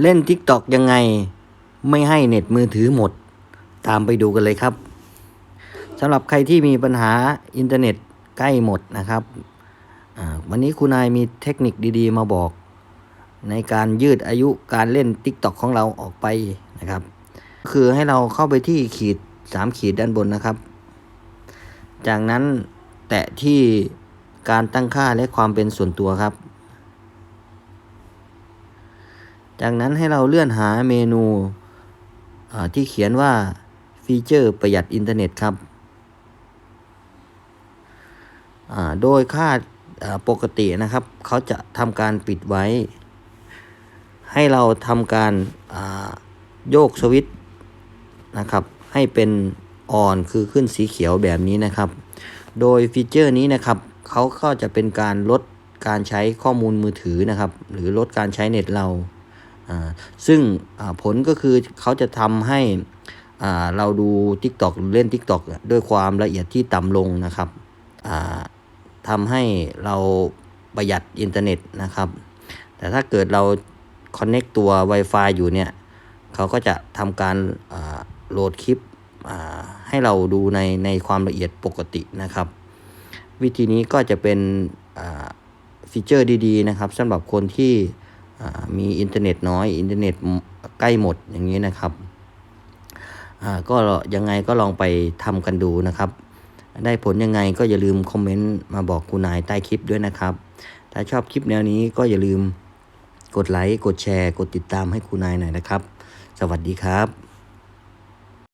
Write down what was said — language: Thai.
เล่น TikTok ยังไงไม่ให้เน็ตมือถือหมด ตามไปดูกันเลยครับสำหรับใครที่มีปัญหาอินเทอร์เน็ตใกล้หมดนะครับวันนี้คุณนายมีเทคนิคดีๆ มาบอก ในการยืดอายุการเล่น TikTok ของเราออกไปนะครับ คือให้เราเข้าไปที่ขีด 3 ขีดด้านบนนะครับ จากนั้นแตะที่การตั้งค่าและความเป็นส่วนตัวครับ จากนั้นให้เราเลื่อนหาเมนูที่เขียนว่าฟีเจอร์ประหยัดอินเทอร์เน็ตครับ โดยค่าปกตินะครับ เขาจะทำการปิดไว้ ให้เราทำการโยกสวิตช์นะครับ ให้เป็นออนคือขึ้นสีเขียวแบบนี้นะครับ โดยฟีเจอร์นี้นะครับ เขาก็จะเป็นการลดการใช้ข้อมูลมือถือนะครับ หรือลดการใช้เน็ตเรา ซึ่งผลก็คือเขาจะทำให้เราดู TikTok เล่น TikTok อะด้วยความละเอียดที่ต่ำลงนะครับทำให้เราประหยัดอินเทอร์เน็ตนะครับ แต่ถ้าเกิดเรา Connect ตัว Wi-Fi อยู่เนี่ย เขาก็จะทำการโหลดคลิปให้เราดูในในความละเอียดปกตินะครับ วิธีนี้ก็จะเป็นฟีเจอร์ดี ๆ นะครับสำหรับคนที่ มีอินเทอร์เน็ตน้อย อินเทอร์เน็ตใกล้หมดอย่างนี้นะครับอ่าก็ยังไงก็ลองไปทำกันดูนะครับ ได้ผลยังไงก็อย่าลืมคอมเมนต์มาบอกคุณนายใต้คลิปด้วยนะครับ ถ้าชอบคลิปแนวนี้ก็อย่าลืมกดไลค์ กดแชร์ กดติดตามให้คุณนายหน่อยนะครับ สวัสดีครับ